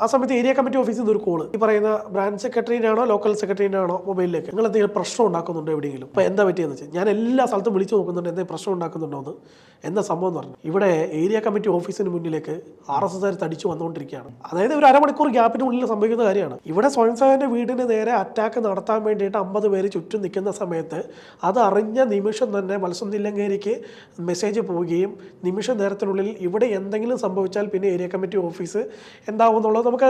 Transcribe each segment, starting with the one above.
ആ സമയത്ത് area committee ഓഫീസിൽ നിന്ന് ഒരു കോൾ. ഈ പറയുന്ന ബ്രാഞ്ച് സെക്രട്ടറിനാണോ ലോക്കൽ സെക്രട്ടറിനാണോ മൊബൈലിലേക്ക്? നിങ്ങൾ എന്തെങ്കിലും പ്രശ്നം ഉണ്ടാക്കുന്നുണ്ടോ എവിടെയെങ്കിലും? അപ്പോൾ എന്താ പറ്റിയെന്ന് വെച്ചാൽ ഞാൻ എല്ലാ സ്ഥലത്തും വിളിച്ചു നോക്കുന്നുണ്ട് എന്തെങ്കിലും പ്രശ്നം ഉണ്ടാക്കുന്നുണ്ടോ എന്ന്. എന്താ സംഭവം എന്ന് പറഞ്ഞു ഇവിടെ ഏരിയ കമ്മിറ്റി ഓഫീസിന് മുന്നിലേക്ക് ആർ എസ് എസ് തടിച്ചു വന്നുകൊണ്ടിരിക്കുകയാണ്. അതായത് ഒരു അരമണിക്കൂർ ഗ്യാപ്പിനുള്ളിൽ സംഭവിക്കുന്ന കാര്യമാണ്. ഇവിടെ സ്വയം സഹായന്റെ വീടിന് നേരെ അറ്റാക്ക് നടത്താൻ വേണ്ടിയിട്ട് അമ്പത് പേര് ചുറ്റും നിൽക്കുന്ന സമയത്ത് അത് അറിഞ്ഞ നിമിഷം തന്നെ മത്സ്യം നില്ലങ്കേരിക്ക് മെസ്സേജ് പോവുകയും നിമിഷ നേരത്തിനുള്ളിൽ ഇവിടെ എന്തെങ്കിലും സംഭവിച്ചാൽ പിന്നെ ഏരിയ കമ്മിറ്റി ഓഫീസ് എന്താവും എന്നുള്ളത് നമുക്ക്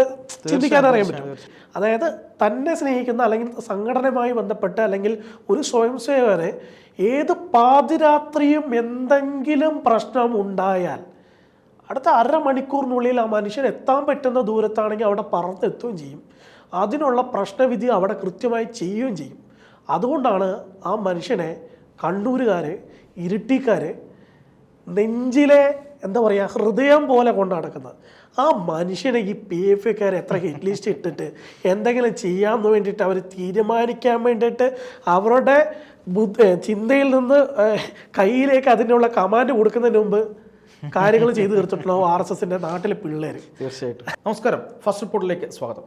ചിന്തിക്കാൻ അറിയാൻ പറ്റും. അതായത് തന്നെ സ്നേഹിക്കുന്ന അല്ലെങ്കിൽ സംഘടനയുമായി ബന്ധപ്പെട്ട് അല്ലെങ്കിൽ ഒരു സ്വയം സേവകനെ ഏത് പാതിരാത്രിയും എന്തെങ്കിലും പ്രശ്നം ഉണ്ടായാൽ അടുത്ത അരമണിക്കൂറിനുള്ളിൽ ആ മനുഷ്യൻ എത്താൻ പറ്റുന്ന ദൂരത്താണെങ്കിൽ അവിടെ പറന്നെത്തുകയും ചെയ്യും. അതിനുള്ള പ്രശ്നവിധി അവിടെ കൃത്യമായി ചെയ്യുകയും ചെയ്യും. അതുകൊണ്ടാണ് ആ മനുഷ്യനെ കണ്ണൂരുകാർ ഇരിട്ടിക്കാർ നെഞ്ചിലെ എന്താ പറയുക ഹൃദയം പോലെ കൊണ്ട് നടക്കുന്നത്. ആ മനുഷ്യനെ ഈ പി എഫ് കാർ എത്ര ഹിറ്റ് ലിസ്റ്റ് ഇട്ടിട്ട് എന്തെങ്കിലും ചെയ്യാമെന്ന് വേണ്ടിയിട്ട് അവർ തീരുമാനിക്കാൻ വേണ്ടിയിട്ട് അവരുടെ ബുദ്ധ ചിന്തയിൽ നിന്ന് കയ്യിലേക്ക് അതിനുള്ള കമാൻഡ് കൊടുക്കുന്നതിന് മുമ്പ് കാര്യങ്ങൾ ചെയ്തു തീർത്തിട്ടുണ്ടാവും ആർ എസ് എസിന്റെ നാട്ടിലെ പിള്ളേർ തീർച്ചയായിട്ടും. നമസ്കാരം. ഫസ്റ്റ് റിപ്പോർട്ടിലേക്ക് സ്വാഗതം.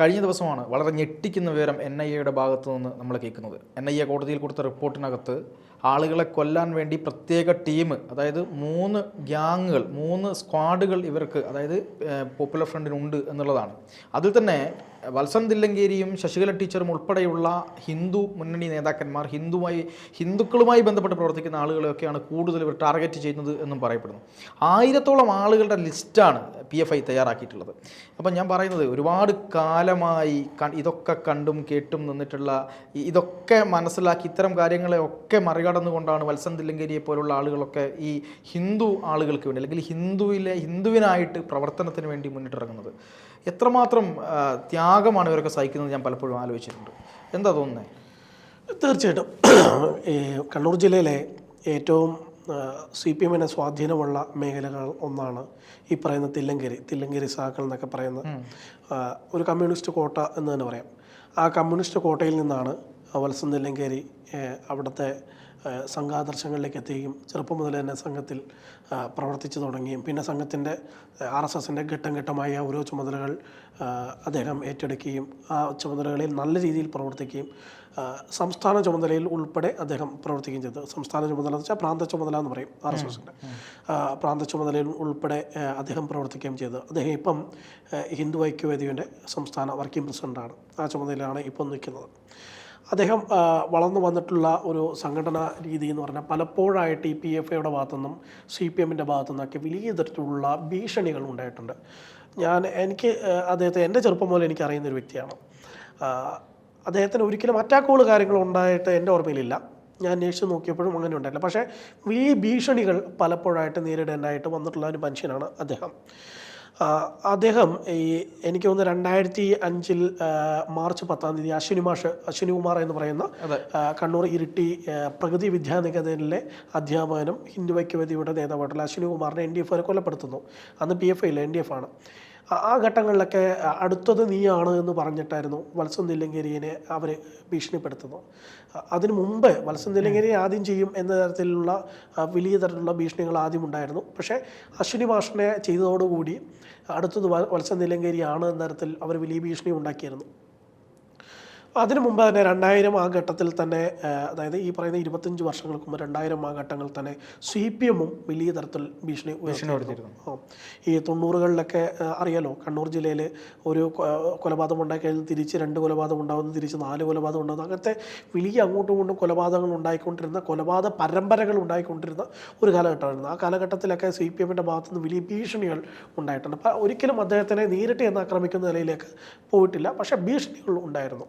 കഴിഞ്ഞ ദിവസമാണ് വളരെ ഞെട്ടിക്കുന്ന വിവരം എൻ ഐ എയുടെ ഭാഗത്തു നിന്ന് നമ്മൾ കേൾക്കുന്നത്. എൻ ഐ എ കോടതിയിൽ കൊടുത്ത റിപ്പോർട്ടിനകത്ത് ആളുകളെ കൊല്ലാൻ വേണ്ടി പ്രത്യേക ടീം അതായത് മൂന്ന് ഗ്യാങ്ങുകൾ മൂന്ന് സ്ക്വാഡുകൾ ഇവർക്ക് അതായത് പോപ്പുലർ ഫ്രണ്ടിനുണ്ട് എന്നുള്ളതാണ്. അതിൽ തന്നെ വത്സൻ തില്ലങ്കേരിയും ശശികല ടീച്ചറും ഉൾപ്പെടെയുള്ള ഹിന്ദു മുന്നണി നേതാക്കന്മാർ ഹിന്ദുവായി ഹിന്ദുക്കളുമായി ബന്ധപ്പെട്ട് പ്രവർത്തിക്കുന്ന ആളുകളെയൊക്കെയാണ് കൂടുതൽ ഇവർ ടാർഗറ്റ് ചെയ്യുന്നത് എന്നും പറയപ്പെടുന്നു. ആയിരത്തോളം ആളുകളുടെ ലിസ്റ്റാണ് പി എഫ് ഐ തയ്യാറാക്കിയിട്ടുള്ളത്. അപ്പം ഞാൻ പറയുന്നത് ഒരുപാട് കാലമായി ഇതൊക്കെ കണ്ടും കേട്ടും നിന്നിട്ടുള്ള ഇതൊക്കെ മനസ്സിലാക്കി ഇത്തരം കാര്യങ്ങളെയൊക്കെ മറികടന്നുകൊണ്ടാണ് വത്സൻ തില്ലങ്കേരിയെ പോലുള്ള ആളുകളൊക്കെ ഈ ഹിന്ദു ആളുകൾക്ക് വേണ്ടി അല്ലെങ്കിൽ ഹിന്ദുവിലെ ഹിന്ദുവിനായിട്ട് പ്രവർത്തനത്തിന് വേണ്ടി മുന്നിട്ടിറങ്ങുന്നത്. എത്രമാത്രം ത്യാഗമാണ് ഇവരൊക്കെ സഹിക്കുന്നത് ഞാൻ പലപ്പോഴും ആലോചിച്ചിട്ടുണ്ട്. എന്താ തോന്നുന്നത് തീർച്ചയായിട്ടും. ഈ കണ്ണൂർ ജില്ലയിലെ ഏറ്റവും സി പി എമ്മിന് സ്വാധീനമുള്ള മേഖലകൾ ഒന്നാണ് ഈ പറയുന്ന തില്ലങ്കേരി തില്ലങ്കേരി സാക്കൾ എന്നൊക്കെ പറയുന്ന ഒരു കമ്മ്യൂണിസ്റ്റ് കോട്ട എന്ന് തന്നെ പറയാം. ആ കമ്മ്യൂണിസ്റ്റ് കോട്ടയിൽ നിന്നാണ് വത്സൻ തില്ലങ്കേരി അവിടുത്തെ സംഘാദർശങ്ങളിലേക്ക് എത്തുകയും ചെറുപ്പം മുതൽ തന്നെ സംഘത്തിൽ പ്രവർത്തിച്ചു തുടങ്ങുകയും പിന്നെ സംഘത്തിന്റെ ആർ എസ് എസിന്റെ ഘട്ടം ഘട്ടമായ ഓരോ ചുമതലകൾ അദ്ദേഹം ഏറ്റെടുക്കുകയും ആ ചുമതലകളിൽ നല്ല രീതിയിൽ പ്രവർത്തിക്കുകയും സംസ്ഥാന ചുമതലയിൽ ഉൾപ്പെടെ അദ്ദേഹം പ്രവർത്തിക്കുകയും ചെയ്തു. സംസ്ഥാന ചുമതല എന്ന് വെച്ചാൽ പ്രാന്ത ചുമതല എന്ന് പറയും ആർ എസ് എസിന്റെ പ്രാന്ത ചുമതലയിൽ ഉൾപ്പെടെ അദ്ദേഹം പ്രവർത്തിക്കുകയും ചെയ്തു. അദ്ദേഹം ഇപ്പം ഹിന്ദു ഐക്യവേദിയുടെ സംസ്ഥാന വർക്കിംഗ് പ്രസിഡന്റാണ് ആ ചുമതലയിലാണ് ഇപ്പം നിൽക്കുന്നത്. അദ്ദേഹം വളർന്നു വന്നിട്ടുള്ള ഒരു സംഘടനാ രീതി എന്ന് പറഞ്ഞാൽ പലപ്പോഴായിട്ട് ഈ പി എഫ് ഐയുടെ ഭാഗത്തുനിന്നും സി പി എമ്മിന്റെ ഭാഗത്തുനിന്നൊക്കെ വലിയ തരത്തിലുള്ള ഭീഷണികൾ ഉണ്ടായിട്ടുണ്ട്. ഞാൻ എനിക്ക് അദ്ദേഹത്തെ എന്റെ ചെറുപ്പം മുതൽ എനിക്ക് അറിയുന്ന ഒരു വ്യക്തിയാണ്. അദ്ദേഹത്തിന് ഒരിക്കലും അറ്റാക്കുകൾ കാര്യങ്ങൾ ഉണ്ടായിട്ട് എന്റെ ഓർമ്മയിലില്ല. ഞാൻ അന്വേഷിച്ച് നോക്കിയപ്പോഴും അങ്ങനെ ഉണ്ടായില്ല പക്ഷേ വലിയ ഭീഷണികൾ പലപ്പോഴായിട്ട് നേരിടേണ്ടതായിട്ട് വന്നിട്ടുള്ള ഒരു മനുഷ്യനാണ് അദ്ദേഹം. അദ്ദേഹം ഈ എനിക്ക് തോന്നുന്നു രണ്ടായിരത്തി അഞ്ചിൽ മാർച്ച് പത്താം തീയതി അശ്വിനി മാഷ് അശ്വിനി കുമാർ എന്ന് പറയുന്ന കണ്ണൂർ ഇരിട്ടി പ്രകൃതി വിദ്യാനികേതനിലെ അധ്യാപകനും ഹിന്ദു ഐക്യവേദിയുടെ നേതാവായിട്ടുള്ള അശ്വിനി കുമാറിനെ എൻ ഡി എഫ് കൊലപ്പെടുത്തുന്നു. അന്ന് പി എഫ് ഇല്ല എൻ ഡി എഫ് ആണ്. ആ- ഘട്ടങ്ങളിലൊക്കെ അടുത്തത് നീയാണ് എന്ന് പറഞ്ഞിട്ടായിരുന്നു വത്സൻ നില്ലങ്കേരിയെ അവർ ഭീഷണിപ്പെടുത്തുന്നു. അതിനു മുമ്പ് വത്സൻ നില്ലങ്കേരി ആദ്യം ചെയ്യും എന്ന തരത്തിലുള്ള വലിയ തരത്തിലുള്ള ഭീഷണികൾ ആദ്യം ഉണ്ടായിരുന്നു. പക്ഷേ അശ്വിനി മാഷിനെ ചെയ്തതോടുകൂടി അടുത്തത് വത്സൻ നില്ലങ്കേരിയാണ് എന്ന തരത്തിൽ അവർ വലിയ ഭീഷണി ഉണ്ടാക്കിയിരുന്നു. അതിനു മുമ്പ് തന്നെ രണ്ടായിരം ആ ഘട്ടത്തിൽ തന്നെ അതായത് ഈ പറയുന്ന ഇരുപത്തഞ്ച് വർഷങ്ങൾക്ക് മുമ്പ് രണ്ടായിരം ആ ഘട്ടങ്ങളിൽ തന്നെ സി പി എമ്മും വലിയ തരത്തിൽ ഭീഷണി ഉയർത്തിയിരുന്നു. ഈ തൊണ്ണൂറുകളിലൊക്കെ അറിയാലോ കണ്ണൂർ ജില്ലയിൽ ഒരു കൊലപാതകം ഉണ്ടാക്കിയാൽ തിരിച്ച് രണ്ട് കൊലപാതകം ഉണ്ടാകുന്നു തിരിച്ച് നാല് കൊലപാതകം ഉണ്ടാകുന്നു അങ്ങനത്തെ വലിയ അങ്ങോട്ടും ഇങ്ങോട്ടും കൊലപാതകങ്ങൾ ഉണ്ടായിക്കൊണ്ടിരുന്ന കൊലപാതക പരമ്പരകൾ ഉണ്ടായിക്കൊണ്ടിരുന്ന ഒരു കാലഘട്ടമായിരുന്നു. ആ കാലഘട്ടത്തിലൊക്കെ സി പി എമ്മിന്റെ ഭാഗത്തുനിന്ന് വലിയ ഭീഷണികൾ ഉണ്ടായിട്ടുണ്ട്. അപ്പം ഒരിക്കലും അദ്ദേഹത്തിനെ നേരിട്ട് എന്ന് ആക്രമിക്കുന്ന നിലയിലേക്ക് പോയിട്ടില്ല. പക്ഷേ ഭീഷണികൾ ഉണ്ടായിരുന്നു.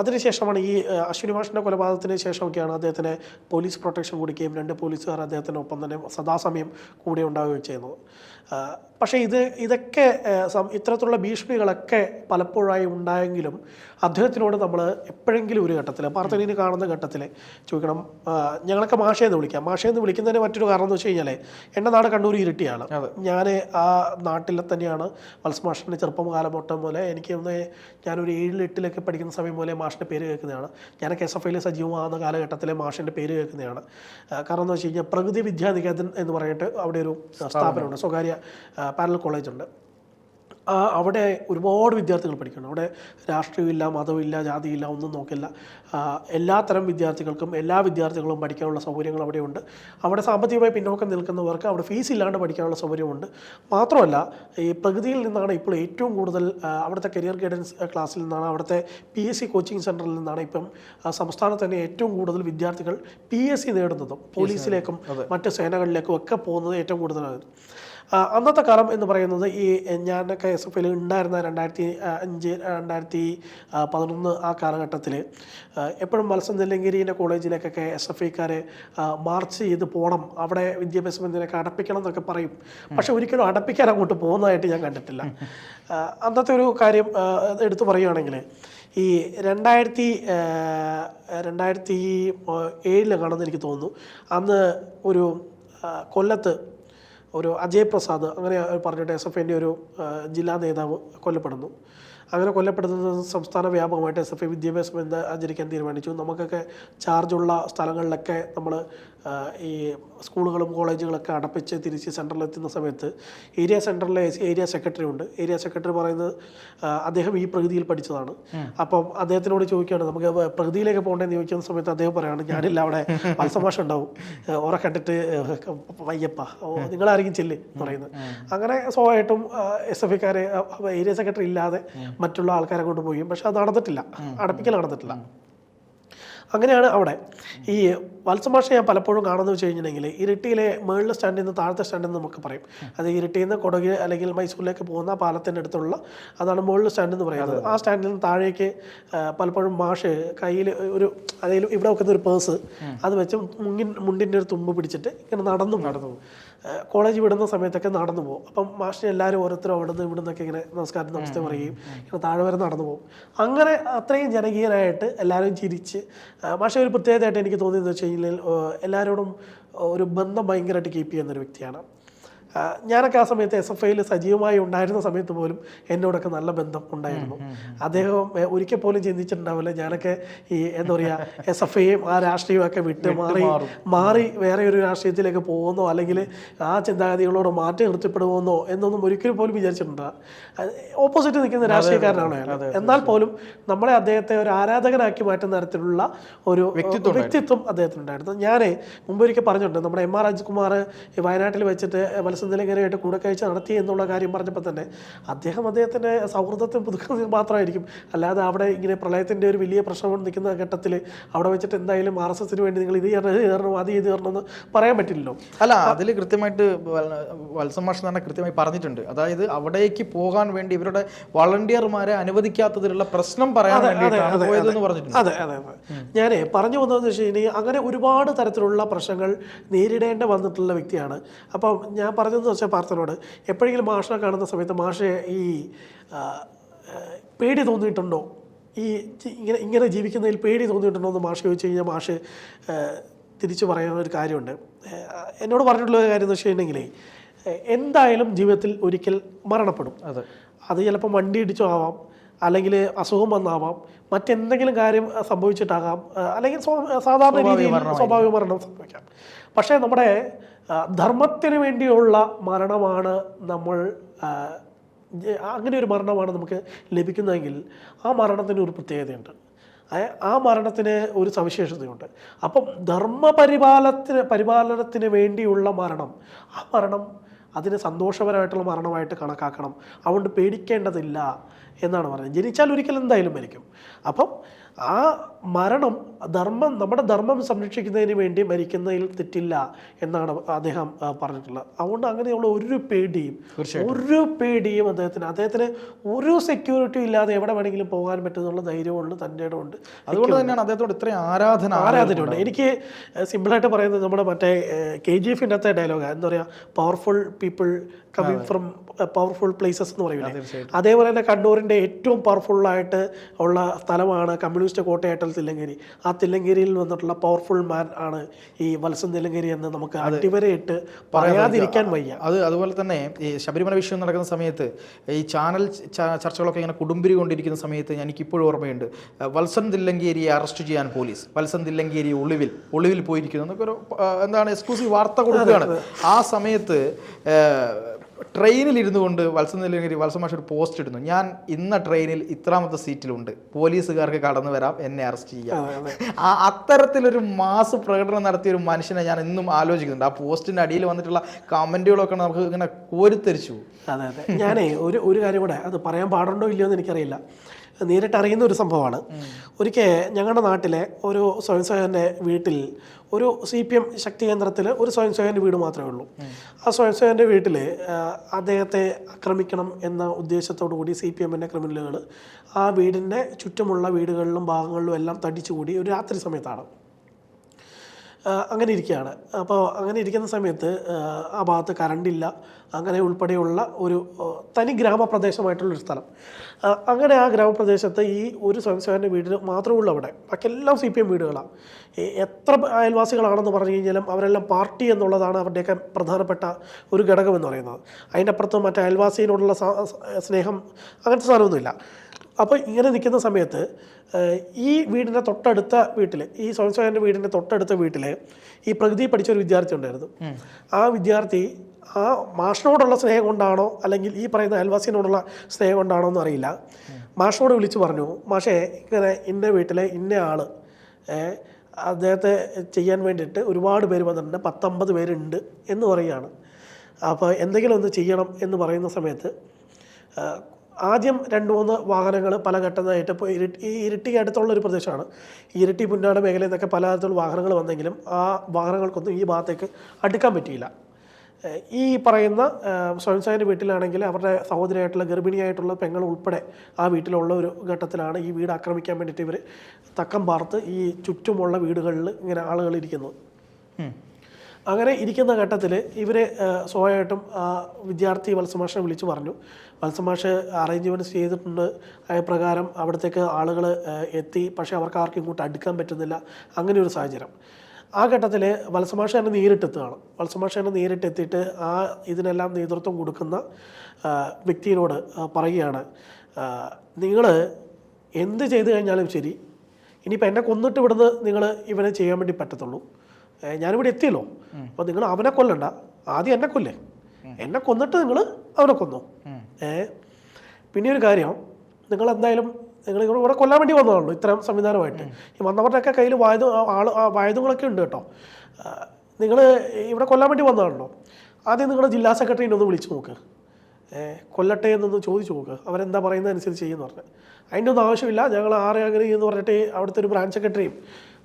അതിനുശേഷമാണ് ഈ അശ്വിനി മാഷിന്റെ കൊലപാതകത്തിന് ശേഷമൊക്കെയാണ് അദ്ദേഹത്തിന് പോലീസ് പ്രൊട്ടക്ഷൻ കൊടുക്കുകയും രണ്ട് പോലീസുകാർ അദ്ദേഹത്തിന്റെ ഒപ്പം തന്നെ സദാസമയം കൂടെ ഉണ്ടാവുകയും ചെയ്യുന്നത്. പക്ഷേ ഇത് ഇതൊക്കെ ഇത്തരത്തിലുള്ള ഭീഷണികളൊക്കെ പലപ്പോഴായി ഉണ്ടായെങ്കിലും അദ്ദേഹത്തിനോട് നമ്മൾ എപ്പോഴെങ്കിലും ഒരു ഘട്ടത്തിൽ പാർത്തനീന് കാണുന്ന ഘട്ടത്തിൽ ചോദിക്കണം ഞങ്ങളൊക്കെ മാഷയെന്ന് വിളിക്കാം. മാഷയെന്ന് വിളിക്കുന്നതിന് മറ്റൊരു കാരണം എന്ന് വെച്ച് കഴിഞ്ഞാൽ എന്റെ നാട് കണ്ണൂർ ഇരിട്ടിയാണ്. ഞാൻ ആ നാട്ടിൽ തന്നെയാണ് വത്സ് ചെറുപ്പം കാലം തൊട്ട് മുതലേ എനിക്ക് ഒന്ന് ഞാനൊരു ഏഴിൽ എട്ടിലൊക്കെ പഠിക്കുന്ന സമയം മുതലേ മാഷിന്റെ പേര് കേൾക്കുന്നതാണ്. ഞാനൊക്കെ എസ് എഫ് ഐയിൽ സജീവമാകുന്ന കാലഘട്ടത്തിലെ മാഷിന്റെ പേര് കേൾക്കുന്നതാണ്. കാരണം എന്ന് വെച്ച് കഴിഞ്ഞാൽ പ്രകൃതി വിദ്യാനികേതൻ എന്ന് പറഞ്ഞിട്ട് അവിടെ ഒരു സ്ഥാപനമുണ്ട്. സ്വകാര്യ പാരൽ കോളേജ് ഉണ്ട് ആ, അവിടെ ഒരുപാട് വിദ്യാർത്ഥികൾ പഠിക്കണം. അവിടെ രാഷ്ട്രീയമില്ല മതമില്ല ജാതിയില്ല ഒന്നും നോക്കില്ല. എല്ലാത്തരം വിദ്യാർത്ഥികൾക്കും എല്ലാ വിദ്യാർത്ഥികളും പഠിക്കാനുള്ള സൗകര്യങ്ങൾ അവിടെയുണ്ട്. അവിടെ സാമ്പത്തികമായി പിന്നോക്കം നിൽക്കുന്നവർക്ക് അവിടെ ഫീസ് ഇല്ലാണ്ട് പഠിക്കാനുള്ള സൗകര്യമുണ്ട്. മാത്രമല്ല ഈ പ്രകൃതിയിൽ നിന്നാണ് ഇപ്പോൾ ഏറ്റവും കൂടുതൽ അവിടുത്തെ കരിയർ ഗൈഡൻസ് ക്ലാസ്സിൽ നിന്നാണ് അവിടുത്തെ പി എസ് സി കോച്ചിങ് സെന്ററിൽ നിന്നാണ് ഇപ്പം സംസ്ഥാനത്ത് തന്നെ ഏറ്റവും കൂടുതൽ വിദ്യാർത്ഥികൾ പി എസ് സി നേടുന്നതും പോലീസിലേക്കും മറ്റ് സേനകളിലേക്കും ഒക്കെ പോകുന്നത് ഏറ്റവും കൂടുതലാണ് അന്നത്തെ കാലം എന്ന് പറയുന്നത് ഈ ഞാൻ കെ എസ് എഫ് ഐയിൽ ഉണ്ടായിരുന്ന രണ്ടായിരത്തി അഞ്ച് രണ്ടായിരത്തി പതിനൊന്ന് ആ കാലഘട്ടത്തിൽ എപ്പോഴും മത്സ്യം നെല്ലങ്കിരിന്റെ കോളേജിലേക്കൊക്കെ എസ് എഫ് ഐക്കാർ മാർച്ച് ചെയ്ത് പോകണം അവിടെ വിദ്യാഭ്യാസ മന്ത്രിയൊക്കെ അടപ്പിക്കണം എന്നൊക്കെ പറയും. പക്ഷെ ഒരിക്കലും അടപ്പിക്കാൻ അങ്ങോട്ട് പോകുന്നതായിട്ട് ഞാൻ കണ്ടിട്ടില്ല. അന്നത്തെ ഒരു കാര്യം എടുത്തു പറയുകയാണെങ്കിൽ ഈ രണ്ടായിരത്തി രണ്ടായിരത്തി ഏഴിലെങ്ങാണെന്ന് എനിക്ക് തോന്നുന്നു. അന്ന് ഒരു കൊല്ലത്ത് ഒരു അജയ് പ്രസാദ് അങ്ങനെ പറഞ്ഞിട്ട് എസ് എഫ് ഐന്റെ ഒരു ജില്ലാ നേതാവ് കൊല്ലപ്പെടുന്നു. അങ്ങനെ കൊല്ലപ്പെടുന്നത് സംസ്ഥാന വ്യാപകമായിട്ട് എസ് എഫ് ഐ വിദ്യാഭ്യാസം ആചരിക്കാൻ തീരുമാനിച്ചു. നമുക്കൊക്കെ ചാർജുള്ള സ്ഥലങ്ങളിലൊക്കെ നമ്മൾ ഈ സ്കൂളുകളും കോളേജുകളൊക്കെ അടപ്പിച്ച് തിരിച്ച് സെന്ററിലെത്തുന്ന സമയത്ത് ഏരിയ സെന്ററിലെ ഏരിയ സെക്രട്ടറി ഉണ്ട്. ഏരിയ സെക്രട്ടറി പറയുന്നത് അദ്ദേഹം ഈ പ്രകൃതിയിൽ പഠിച്ചതാണ്. അപ്പം അദ്ദേഹത്തിനോട് ചോദിക്കുകയാണ് നമുക്ക് പ്രകൃതിയിലേക്ക് പോകേണ്ടതെന്ന് ചോദിക്കുന്ന സമയത്ത് അദ്ദേഹം പറയുകയാണ് ഞാനില്ല അവിടെ മത്സമാഷം ഉണ്ടാവും. ഓറെ കണ്ടിട്ട് വയ്യപ്പ. നിങ്ങളാരെങ്കിലും ചെല്ല് പറയുന്നത്. അങ്ങനെ സ്വാഭാവികമായിട്ടും എസ് എഫ് ഐക്കാരെ ഏരിയ സെക്രട്ടറി ഇല്ലാതെ മറ്റുള്ള ആൾക്കാരെ കൊണ്ട് പോയി പക്ഷെ അത് നടന്നിട്ടില്ല. അടപ്പിക്കൽ നടന്നിട്ടില്ല. അങ്ങനെയാണ് അവിടെ. ഈ വത്സമാഷ ഞാൻ പലപ്പോഴും കാണുന്നത് വെച്ച് കഴിഞ്ഞിട്ടുണ്ടെങ്കിൽ ഇരിട്ടിയിലെ മേളിലെ സ്റ്റാൻഡിൽ നിന്ന് താഴത്തെ സ്റ്റാൻഡിൽ നിന്ന് നമുക്ക് പറയും. അത് ഇരിട്ടിയിൽ നിന്ന് കൊടക് അല്ലെങ്കിൽ മൈസൂരിലേക്ക് പോകുന്ന പാലത്തിന്റെ അടുത്തുള്ള അതാണ് മുകളിൽ സ്റ്റാൻഡ് എന്ന് പറയുന്നത്. ആ സ്റ്റാൻഡിൽ നിന്ന് താഴേക്ക് പലപ്പോഴും മാഷ് കയ്യിൽ ഒരു അതായത് ഇവിടെ വെക്കുന്ന ഒരു പേഴ്സ് അത് വെച്ച് മുങ്ങിൻ മുണ്ടിന്റെ ഒരു തുമ്പ് പിടിച്ചിട്ട് ഇങ്ങനെ നടന്നു നടന്നു കോളേജ് വിടുന്ന സമയത്തൊക്കെ നടന്നു പോകും. അപ്പം മാഷിനെ എല്ലാവരും ഓരോരുത്തരും അവിടെ നിന്ന് ഇവിടെ നിന്നൊക്കെ ഇങ്ങനെ നമസ്കാരം നമസ്തേ പറയുകയും ഇങ്ങനെ താഴെ വരെ നടന്നു പോകും. അങ്ങനെ അത്രയും ജനകീയനായിട്ട് എല്ലാവരും ചിരിച്ച് മാഷെ ഒരു പ്രത്യേകതയായിട്ട് എനിക്ക് തോന്നിയെന്ന് വെച്ച് കഴിഞ്ഞാൽ എല്ലാവരോടും ഒരു ബന്ധം ഭയങ്കരമായിട്ട് കീപ്പ് ചെയ്യുന്ന ഒരു വ്യക്തിയാണ്. ഞാനൊക്കെ ആ സമയത്ത് എസ് എഫ് ഐയിൽ സജീവമായി ഉണ്ടായിരുന്ന സമയത്ത് പോലും എന്നോടൊക്കെ നല്ല ബന്ധം ഉണ്ടായിരുന്നു. അദ്ദേഹം ഒരിക്കൽ പോലും ചിന്തിച്ചിട്ടുണ്ടാവില്ല. ഞാനൊക്കെ ഈ എന്താ പറയുക എസ് എഫ് ഐയും ആ രാഷ്ട്രീയവും ഒക്കെ വിട്ട് മാറി മാറി. വേറെ ഒരു രാഷ്ട്രീയത്തിലേക്ക് പോകുന്നോ അല്ലെങ്കിൽ ആ ചിന്താഗതികളോട് മാറ്റി നിർത്തിപ്പെടുമെന്നോ എന്നൊന്നും ഒരിക്കലും പോലും വിചാരിച്ചിട്ടുണ്ടാകാം ഓപ്പോസിറ്റ് നിൽക്കുന്ന രാഷ്ട്രീയക്കാരനാണ് അയാൾ. എന്നാൽ പോലും നമ്മളെ അദ്ദേഹത്തെ ഒരു ആരാധകനാക്കി മാറ്റുന്ന തരത്തിലുള്ള ഒരു വ്യക്തിത്വം അദ്ദേഹത്തിനുണ്ടായിരുന്നു. ഞാൻ മുമ്പൊരിക്കൽ പറഞ്ഞിട്ടുണ്ട് നമ്മുടെ എം ആർ രാജ്കുമാർ വയനാട്ടിൽ വെച്ചിട്ട് മത്സ്യനിലകരമായിട്ട് കൂടക്കാഴ്ച നടത്തി എന്നുള്ള കാര്യം പറഞ്ഞപ്പോൾ തന്നെ അദ്ദേഹം അദ്ദേഹത്തിന്റെ സൗഹൃദത്തെ പുതുക്കുന്നത് മാത്രമായിരിക്കും. അല്ലാതെ അവിടെ ഇങ്ങനെ പ്രളയത്തിന്റെ ഒരു വലിയ പ്രശ്നം കൊണ്ട് നിൽക്കുന്ന ഘട്ടത്തിൽ അവിടെ വെച്ചിട്ട് എന്തായാലും ആർ എസ് എസിന് വേണ്ടി നിങ്ങൾ ഇത് ചെയ്യണം ഇത് ചെയ്യണം അത് ചെയ്ത് തരണം എന്ന് പറയാൻ പറ്റില്ലല്ലോ. അല്ല അതിൽ കൃത്യമായിട്ട് വത്സമാഷൻ തന്നെ കൃത്യമായി പറഞ്ഞിട്ടുണ്ട്. അതായത് അവിടേക്ക് പോകാൻ വേണ്ടി ഇവരുടെ വളണ്ടിയർമാരെ അനുവദിക്കാത്തതിലുള്ള പ്രശ്നം പറയാൻ വേണ്ടിയിട്ടാണ് പറഞ്ഞിട്ടുണ്ട്. അതെ അതെ അതെ. ഞാൻ പറഞ്ഞു വന്നതെന്ന് വെച്ച് കഴിഞ്ഞാൽ അങ്ങനെ ഒരുപാട് തരത്തിലുള്ള പ്രശ്നങ്ങൾ നേരിടേണ്ട വന്നിട്ടുള്ള വ്യക്തിയാണ്. അപ്പം ഞാൻ പറഞ്ഞതെന്ന് വെച്ചാൽ പാർത്ഥനോട് എപ്പോഴെങ്കിലും മാഷിനെ കാണുന്ന സമയത്ത് മാഷെ ഈ പേടി തോന്നിയിട്ടുണ്ടോ? ഈ ഇങ്ങനെ ഇങ്ങനെ ജീവിക്കുന്നതിൽ പേടി തോന്നിയിട്ടുണ്ടോ എന്ന് മാഷ് ചോദിച്ചു കഴിഞ്ഞാൽ മാഷ് തിരിച്ചു പറയുന്ന ഒരു കാര്യമുണ്ട്. എന്നോട് പറഞ്ഞിട്ടുള്ള ഒരു കാര്യം എന്ന് വെച്ച് കഴിഞ്ഞിട്ടുണ്ടെങ്കിലേ എന്തായാലും ജീവിതത്തിൽ ഒരിക്കൽ മരണപ്പെടും. അത്. അത് ചിലപ്പോൾ വണ്ടി ഇടിച്ചോ ആവാം. അല്ലെങ്കിൽ അസുഖം വന്നാവാം മറ്റെന്തെങ്കിലും കാര്യം സംഭവിച്ചിട്ടാകാം അല്ലെങ്കിൽ സാധാരണ രീതിയിൽ സ്വാഭാവിക മരണം സംഭവിക്കാം. പക്ഷേ നമ്മുടെ ധർമ്മത്തിന് വേണ്ടിയുള്ള മരണമാണ് നമ്മൾ അങ്ങനെ ഒരു മരണമാണ് നമുക്ക് ലഭിക്കുന്നതെങ്കിൽ ആ മരണത്തിന് ഒരു പ്രത്യേകതയുണ്ട്. ആ മരണത്തിന് ഒരു സവിശേഷതയുണ്ട്. അപ്പം ധർമ്മപരിപാലത്തിന് പരിപാലനത്തിന് വേണ്ടിയുള്ള മരണം ആ മരണം അതിന് സന്തോഷപരമായിട്ടുള്ള മരണമായിട്ട് കണക്കാക്കണം. അതുകൊണ്ട് പേടിക്കേണ്ടതില്ല. എന്നാണ് പറയുന്നത്. ജനിച്ചാൽ ഒരിക്കലും എന്തായാലും മരിക്കും. അപ്പം ആ മരണം ധർമ്മം നമ്മുടെ ധർമ്മം സംരക്ഷിക്കുന്നതിന് വേണ്ടി മരിക്കുന്നതിൽ തെറ്റില്ല എന്നാണ് അദ്ദേഹം പറഞ്ഞിട്ടുള്ളത്. അതുകൊണ്ട് അങ്ങനെയുള്ള ഒരു പേടിയും ഒരു പേടിയും അദ്ദേഹത്തിന് അദ്ദേഹത്തിന് ഒരു സെക്യൂരിറ്റി ഇല്ലാതെ എവിടെ വേണമെങ്കിലും പോകാൻ പറ്റുന്നുള്ള ധൈര്യമുണ്ട് തന്റെ ഇടമുണ്ട് അതുകൊണ്ട് തന്നെയാണ് അദ്ദേഹത്തോട് ഇത്രയും ആരാധന ആരാധനയുണ്ട്. എനിക്ക് സിമ്പിളായിട്ട് പറയുന്നത് നമ്മുടെ മറ്റേ കെ ജി എഫിന്റെ അകത്തെ ഡയലോഗാണ് എന്താ പറയുക? Powerful people coming from powerful places എന്ന് പറയുന്നത്. അതേപോലെ തന്നെ കണ്ണൂരിന്റെ ഏറ്റവും പവർഫുള്ളായിട്ട് ഉള്ള സ്ഥലമാണ് കമ്മ്യൂണിസ്റ്റ് കോട്ടയായിട്ടുള്ള തില്ലങ്കേരി. ആ തില്ലങ്കേരിയിൽ വന്നിട്ടുള്ള പവർഫുൾ മാൻ ആണ് ഈ വത്സൻ തില്ലങ്കേരി എന്ന് നമുക്ക് അടിവരയിട്ട് പറയാതിരിക്കാൻ വയ്യ. അത് അതുപോലെ തന്നെ ഈ ശബരിമല വിഷയം നടക്കുന്ന സമയത്ത് ഈ ചാനൽ ചർച്ചകളൊക്കെ ഇങ്ങനെ കുടുംബരി കൊണ്ടിരിക്കുന്ന സമയത്ത് എനിക്കിപ്പോഴും ഓർമ്മയുണ്ട്. വത്സൻ തില്ലങ്കേരിയെ അറസ്റ്റ് ചെയ്യാൻ പോലീസ് വത്സൻ തില്ലങ്കേരി ഒളിവിൽ ഒളിവിൽ പോയിരിക്കുന്നു എന്നൊക്കെ ഒരു എന്താണ് എക്സ്ക്ലൂസീവ് വാർത്ത കൊടുക്കുകയാണ്. ആ സമയത്ത് ട്രെയിനിൽ ഇരുന്നു കൊണ്ട് വത്സം നെല്ലങ്കരി വത്സമാഷ ഒരു പോസ്റ്റ് ഇടുന്നു. ഞാൻ ഇന്ന ട്രെയിനിൽ ഇത്രാമത്തെ സീറ്റിലുണ്ട്. പോലീസുകാർക്ക് കടന്നു വരാം എന്നെ അറസ്റ്റ് ചെയ്യാം. ആ അത്തരത്തിലൊരു മാസ് പ്രകടനം നടത്തിയ ഒരു മനുഷ്യനെ ഞാൻ ഇന്നും ആലോചിക്കുന്നുണ്ട്. ആ പോസ്റ്റിന്റെ അടിയിൽ വന്നിട്ടുള്ള കമന്റുകളൊക്കെ നമുക്ക് ഇങ്ങനെ കോരിത്തരിച്ചു അതെ അതെ. ഞാനേ ഒരു ഒരു കാര്യം കൂടെ അത് പറയാൻ പാടുണ്ടോ ഇല്ലയോ എന്ന് എനിക്കറിയില്ല. നേരിട്ട് അറിയുന്ന ഒരു സംഭവമാണ്. ഒരിക്കൽ ഞങ്ങളുടെ നാട്ടിലെ ഒരു സ്വയം സേവകന്റെ വീട്ടിൽ ഒരു സി പി എം ശക്തി കേന്ദ്രത്തിൽ ഒരു സ്വയം സേവകന്റെ വീട് മാത്രമേ ഉള്ളൂ. ആ സ്വയം സേവകന്റെ വീട്ടിൽ അദ്ദേഹത്തെ ആക്രമിക്കണം എന്ന ഉദ്ദേശത്തോടു കൂടി സി പി എമ്മിന്റെ ക്രിമിനലുകൾ ആ വീടിന്റെ ചുറ്റുമുള്ള വീടുകളിലും ഭാഗങ്ങളിലും എല്ലാം തടിച്ചുകൂടി ഒരു രാത്രി സമയത്താണ്. അങ്ങനെ ഇരിക്കുകയാണ്. അപ്പോൾ അങ്ങനെ ഇരിക്കുന്ന സമയത്ത് ആ, ഭാഗത്ത് കറണ്ടില്ല. അങ്ങനെ ഉൾപ്പെടെയുള്ള ഒരു തനി ഗ്രാമപ്രദേശമായിട്ടുള്ളൊരു സ്ഥലം. അങ്ങനെ ആ ഗ്രാമപ്രദേശത്ത് ഈ ഒരു സ്വയംസേവന്റെ വീടിന് മാത്രമേ ഉള്ളൂ അവിടെ ബാക്കിയെല്ലാം സി പി എം വീടുകളാണ്. എത്ര അയൽവാസികളാണെന്ന് പറഞ്ഞു കഴിഞ്ഞാലും അവരെല്ലാം പാർട്ടി എന്നുള്ളതാണ് അവരുടെയൊക്കെ പ്രധാനപ്പെട്ട ഒരു ഘടകം എന്ന് പറയുന്നത് അതിന്റെ അപ്പുറത്ത് മറ്റേ അയൽവാസിയോടുള്ള സ്നേഹം അങ്ങനത്തെ സാധനമൊന്നുമില്ല. അപ്പോൾ ഇങ്ങനെ നിൽക്കുന്ന സമയത്ത് ഈ വീടിന്റെ തൊട്ടടുത്ത വീട്ടിൽ ഈ സ്വയം സഹായന്റെ വീടിന്റെ തൊട്ടടുത്ത വീട്ടിൽ ഈ പ്രകൃതി പഠിച്ച ഒരു വിദ്യാർത്ഥി ഉണ്ടായിരുന്നു. ആ വിദ്യാർത്ഥി ആ മാഷിനോടുള്ള സ്നേഹം കൊണ്ടാണോ അല്ലെങ്കിൽ ഈ പറയുന്ന അയൽവാസിനോടുള്ള സ്നേഹം കൊണ്ടാണോ എന്ന് അറിയില്ല. മാഷിനോട് വിളിച്ചു പറഞ്ഞു മാഷേ ഇങ്ങനെ ഇന്ന വീട്ടിലെ ഇന്ന ആൾ അദ്ദേഹത്തെ ചെയ്യാൻ വേണ്ടിയിട്ട് ഒരുപാട് പേര് വന്നിട്ടുണ്ട് പത്തൊമ്പത് പേരുണ്ട് എന്ന് പറയുകയാണ്. അപ്പോൾ എന്തെങ്കിലും ഒന്ന് ചെയ്യണം എന്ന് പറയുന്ന സമയത്ത് ആദ്യം രണ്ട് മൂന്ന് വാഹനങ്ങൾ പല ഘട്ടമായിട്ട് ഇപ്പോൾ ഇരിട്ടി ഈ അടുത്തുള്ള ഒരു പ്രദേശമാണ്. ഇരിട്ടി പുന്നാട് മേഖലയിൽ നിന്നൊക്കെ പലതരത്തിലുള്ള വാഹനങ്ങൾ വന്നെങ്കിലും ആ വാഹനങ്ങൾക്കൊന്നും ഈ ഭാഗത്തേക്ക് അടുക്കാൻ പറ്റിയില്ല. ഈ പറയുന്ന ഏഹ് സ്വയം സഹായ വീട്ടിലാണെങ്കിൽ അവരുടെ സഹോദരിയായിട്ടുള്ള ഗർഭിണിയായിട്ടുള്ള പെങ്ങൾ ഉൾപ്പെടെ ആ വീട്ടിലുള്ള ഒരു ഘട്ടത്തിലാണ് ഈ വീട് ആക്രമിക്കാൻ വേണ്ടിയിട്ട് ഇവർ തക്കം പാർത്ത് ഈ ചുറ്റുമുള്ള വീടുകളിൽ ഇങ്ങനെ ആളുകൾ ഇരിക്കുന്നത്. അങ്ങനെ ഇരിക്കുന്ന ഘട്ടത്തിൽ ഇവർ സ്വാഭാവികമായിട്ടും ആ വിദ്യാർത്ഥി വത്സമാഷിനെ വിളിച്ചു പറഞ്ഞു. വത്സമാഷ് അറേഞ്ച്മെന്റ്സ് ചെയ്തിട്ടുണ്ട്. പ്രകാരം അവിടത്തേക്ക് ആളുകൾ എത്തി. പക്ഷേ അവർക്ക് ആർക്കും ഇങ്ങോട്ട് അടുക്കാൻ പറ്റുന്നില്ല. അങ്ങനെ ഒരു സാഹചര്യം. ആ ഘട്ടത്തിൽ വത്സമാഷ തന്നെ നേരിട്ടെത്തുകയാണ്. വത്സമാഷ തന്നെ നേരിട്ടെത്തിയിട്ട് ആ ഇതിനെല്ലാം നേതൃത്വം കൊടുക്കുന്ന വ്യക്തിയോട് പറയുകയാണ് നിങ്ങൾ എന്ത് ചെയ്തു കഴിഞ്ഞാലും ശരി. ഇനിയിപ്പോൾ എന്നെ കൊന്നിട്ട് ഇവിടുന്ന് നിങ്ങൾ ഇവനെ ചെയ്യാൻ വേണ്ടി പറ്റത്തുള്ളൂ. ഞാനിവിടെ എത്തിയല്ലോ. അപ്പോൾ നിങ്ങൾ അവനെ കൊല്ലണ്ട. ആദ്യം എന്നെ കൊല്ലേ. എന്നെ കൊന്നിട്ട് നിങ്ങൾ അവനെ കൊന്നു. ഏ പിന്നെ ഒരു കാര്യം നിങ്ങൾ എന്തായാലും നിങ്ങൾ ഇവിടെ ഇവിടെ കൊല്ലാൻ വേണ്ടി വന്നതാണല്ലോ ഇത്തരം സംവിധാനമായിട്ട്. ഈ വന്നവരുടെയൊക്കെ കയ്യിൽ വായുധ ആൾ വായുധങ്ങളൊക്കെ ഉണ്ട് കേട്ടോ. നിങ്ങൾ ഇവിടെ കൊല്ലാൻ വേണ്ടി വന്നതാണല്ലോ. ആദ്യം നിങ്ങൾ ജില്ലാ സെക്രട്ടറിനെ ഒന്ന് വിളിച്ചു നോക്ക്. കൊല്ലട്ടെ എന്നൊന്ന് ചോദിച്ചു നോക്ക്. അവരെന്താ പറയുന്നത് അനുസരിച്ച് ചെയ്യുമെന്ന് പറഞ്ഞു. അതിന്റെ ഒന്നും ആവശ്യമില്ല. ഞങ്ങൾ ആറ് അങ്ങനെ എന്ന് പറഞ്ഞിട്ട് അവിടുത്തെ ഒരു ബ്രാഞ്ച് സെക്രട്ടറിയും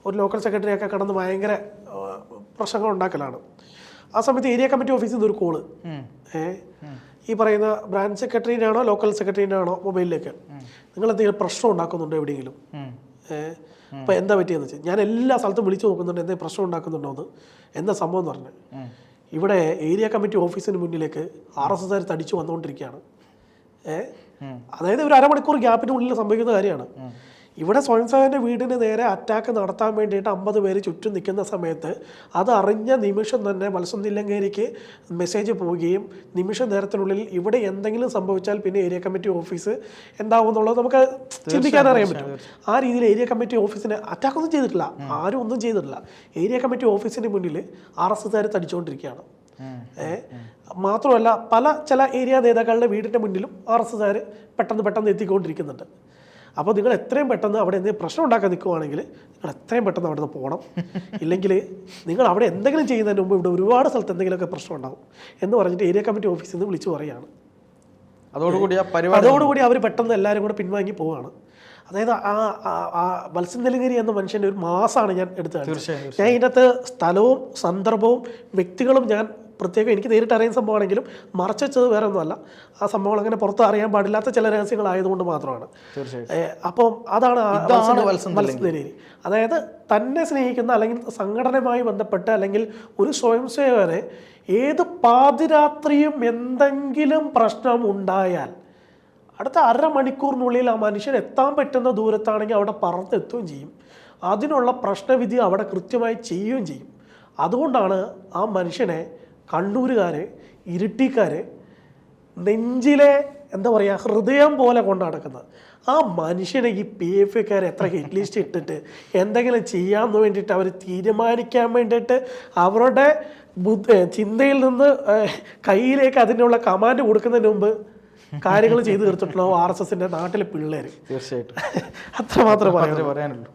ഒരു ലോക്കൽ സെക്രട്ടറിയൊക്കെ കടന്ന് ഭയങ്കര പ്രശ്നങ്ങൾ ഉണ്ടാക്കലാണ്. ആ സമയത്ത് ഏരിയ കമ്മിറ്റി ഓഫീസിൽ നിന്ന് ഒരു കോൾ ഏ? ഈ പറയുന്ന ബ്രാഞ്ച് സെക്രട്ടറിനാണോ ലോക്കൽ സെക്രട്ടറിനാണോ മൊബൈലിലേക്ക് നിങ്ങൾ എന്തെങ്കിലും പ്രശ്നം ഉണ്ടാക്കുന്നുണ്ടോ എവിടെയെങ്കിലും. ഏഹ് അപ്പോൾ എന്താ പറ്റിയെന്ന് വെച്ചാൽ ഞാൻ എല്ലാ സ്ഥലത്തും വിളിച്ചു നോക്കുന്നുണ്ട് എന്തെങ്കിലും പ്രശ്നം ഉണ്ടാക്കുന്നുണ്ടോ എന്ന്. എന്താ സംഭവം എന്ന് പറഞ്ഞു ഇവിടെ ഏരിയ കമ്മിറ്റി ഓഫീസിന് മുന്നിലേക്ക് ആർ എസ് എസ് തടിച്ചു വന്നുകൊണ്ടിരിക്കുകയാണ്. ഏഹ് അതായത് ഒരു അരമണിക്കൂർ ഗ്യാപ്പിന് ഉള്ളിൽ സംഭവിക്കുന്ന കാര്യമാണ്. ഇവിടെ സ്വയം സഹായന്റെ വീടിന് നേരെ അറ്റാക്ക് നടത്താൻ വേണ്ടിയിട്ട് അമ്പത് പേര് ചുറ്റും നിൽക്കുന്ന സമയത്ത് അത് അറിഞ്ഞ നിമിഷം തന്നെ മത്സ്യം നില്ലങ്കേരിക്ക് മെസ്സേജ് പോവുകയും നിമിഷ നേരത്തിനുള്ളിൽ ഇവിടെ എന്തെങ്കിലും സംഭവിച്ചാൽ പിന്നെ ഏരിയ കമ്മിറ്റി ഓഫീസ് എന്താവും എന്നുള്ളത് നമുക്ക് ചിന്തിക്കാൻ അറിയാൻ പറ്റും. ആ രീതിയിൽ ഏരിയ കമ്മിറ്റി ഓഫീസിന് അറ്റാക്കൊന്നും ചെയ്തിട്ടില്ല. ആരും ഒന്നും ചെയ്തിട്ടില്ല. ഏരിയ കമ്മിറ്റി ഓഫീസിന് മുന്നിൽ ആർ എസ് എസ്സുകാർ തടിച്ചുകൊണ്ടിരിക്കുകയാണ് ഏ മാത്രമല്ല പല ചില ഏരിയ നേതാക്കളുടെ വീടിന്റെ മുന്നിലും ആർ എസ് എസ്സുകാർ പെട്ടെന്ന് പെട്ടെന്ന് എത്തിക്കൊണ്ടിരിക്കുന്നുണ്ട്. അപ്പോൾ നിങ്ങൾ എത്രയും പെട്ടെന്ന് അവിടെ എന്തെങ്കിലും പ്രശ്നം ഉണ്ടാക്കാൻ നിൽക്കുവാണെങ്കിൽ നിങ്ങൾ എത്രയും പെട്ടെന്ന് അവിടെ നിന്ന് പോകണം. ഇല്ലെങ്കിൽ നിങ്ങൾ അവിടെ എന്തെങ്കിലും ചെയ്യുന്നതിന് മുമ്പ് ഇവിടെ ഒരുപാട് സ്ഥലത്ത് എന്തെങ്കിലുമൊക്കെ പ്രശ്നം ഉണ്ടാവും എന്ന് പറഞ്ഞിട്ട് ഏരിയ കമ്മിറ്റി ഓഫീസിൽ നിന്ന് വിളിച്ചു പറയുകയാണ്. അതോടുകൂടി ആ പരിപാടി അതോടുകൂടി അവർ പെട്ടെന്ന് എല്ലാവരും കൂടെ പിൻവാങ്ങി പോവുകയാണ് അതായത് ആ വത്സൻ നെലുങ്കരി എന്ന മനുഷ്യന്റെ ഒരു മാസമാണ് ഞാൻ എടുത്തത് ഞാൻ ഇതിനകത്ത് സ്ഥലവും സന്ദർഭവും വ്യക്തികളും ഞാൻ പ്രത്യേകം എനിക്ക് നേരിട്ട് അറിയുന്ന സംഭവമാണെങ്കിലും മറച്ചു വെച്ചത് വേറെ ഒന്നുമല്ല. ആ സംഭവങ്ങൾ അങ്ങനെ പുറത്ത് അറിയാൻ പാടില്ലാത്ത ചില രഹസ്യങ്ങളായതുകൊണ്ട് മാത്രമാണ്. അപ്പം അതാണ് അതായത് തന്നെ സ്നേഹിക്കുന്ന അല്ലെങ്കിൽ സംഘടനയുമായി ബന്ധപ്പെട്ട് അല്ലെങ്കിൽ ഒരു സ്വയം സേവകനെ ഏത് പാതിരാത്രിയും എന്തെങ്കിലും പ്രശ്നം ഉണ്ടായാൽ അടുത്ത അരമണിക്കൂറിനുള്ളിൽ ആ മനുഷ്യൻ എത്താൻ പറ്റുന്ന ദൂരത്താണെങ്കിൽ അവിടെ പറന്നെത്തുകയും ചെയ്യും. അതിനുള്ള പ്രശ്നവിധി അവിടെ കൃത്യമായി ചെയ്യുകയും ചെയ്യും. അതുകൊണ്ടാണ് ആ മനുഷ്യനെ കണ്ണൂരുകാർ ഇരുട്ടിക്കാരെ നെഞ്ചിലെ എന്താ പറയുക ഹൃദയം പോലെ കൊണ്ട് നടക്കുന്നത്. ആ മനുഷ്യനെ ഈ പി എഫ് കാർ എത്ര ഹിറ്റ് ലിസ്റ്റ് ഇട്ടിട്ട് എന്തെങ്കിലും ചെയ്യാമെന്ന് വേണ്ടിയിട്ട് അവർ തീരുമാനിക്കാൻ വേണ്ടിയിട്ട് അവരുടെ ബുദ്ധ ചിന്തയിൽ നിന്ന് കയ്യിലേക്ക് അതിനുള്ള കമാൻഡ് കൊടുക്കുന്നതിന് മുമ്പ് കാര്യങ്ങൾ ചെയ്തു തീർത്തിട്ടുള്ള ആർ എസ് എസിന്റെ നാട്ടിലെ പിള്ളേർ തീർച്ചയായിട്ടും. അത്രമാത്രം പറയാനുള്ളൂ.